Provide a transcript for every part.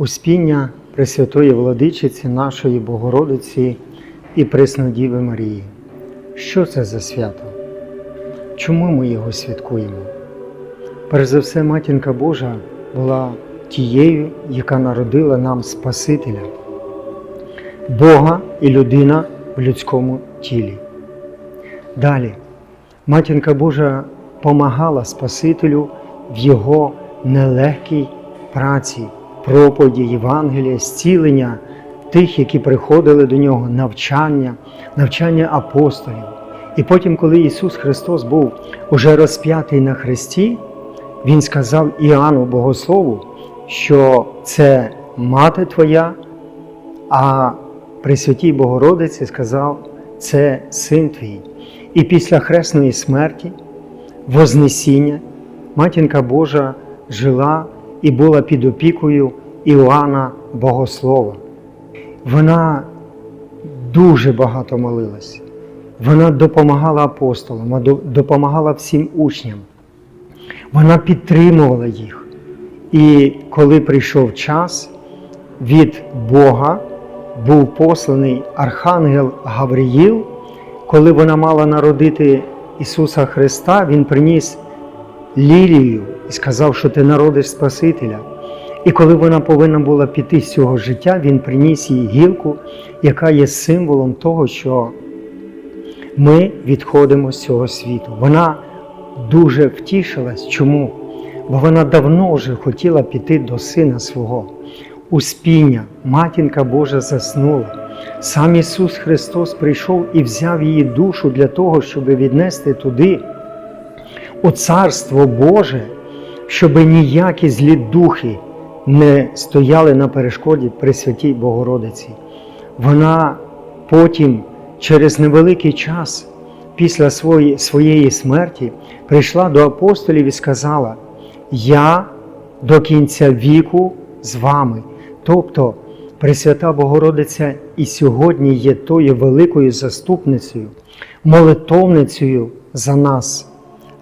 Успіння Пресвятої Владичиці нашої Богородиці і Преснодіви Марії. Що це за свято? Чому ми його святкуємо? Перш за все, Матінка Божа була тією, яка народила нам Спасителя, Бога і людина в людському тілі. Далі, Матінка Божа помагала Спасителю в його нелегкій праці, проповіді Євангелія, зцілення тих, які приходили до нього, навчання, навчання апостолів. І потім, коли Ісус Христос був уже розп'ятий на хресті, Він сказав Іоанну Богослову, що це мати Твоя, а Пресвятій Богородиці сказав, це син твій. І після хресної смерті, Вознесіння, Матінка Божа жила і була під опікою Іоанна Богослова. Вона дуже багато молилась. Вона допомагала апостолам, допомагала всім учням. Вона підтримувала їх. І коли прийшов час, від Бога був посланий Архангел Гавриїл, коли вона мала народити Ісуса Христа, Він приніс лілію і сказав, що ти народиш Спасителя. І коли вона повинна була піти з цього життя, він приніс їй гілку, яка є символом того, що ми відходимо з цього світу. Вона дуже втішилась. Чому? Бо вона давно вже хотіла піти до сина свого. Успіння, матінка Божа заснула. Сам Ісус Христос прийшов і взяв її душу для того, щоб віднести туди, у Царство Боже, щоб ніякі злі духи не стояли на перешкоді при святій Богородиці. Вона потім, через невеликий час, після своєї, своєї смерті, прийшла до апостолів і сказала: Я до кінця віку з вами. Тобто Пресвята Богородиця і сьогодні є тою великою заступницею, молитовницею за нас,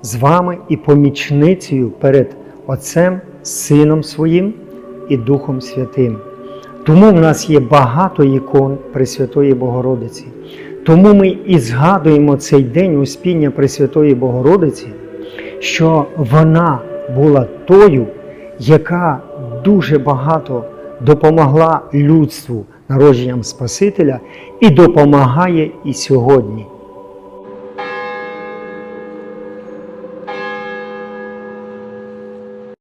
з вами і помічницею перед Отцем, Сином Своїм і Духом Святим. Тому в нас є багато ікон Пресвятої Богородиці. Тому ми і згадуємо цей день Успіння Пресвятої Богородиці, що вона була тою, яка дуже багато допомогла людству народженням Спасителя і допомагає і сьогодні.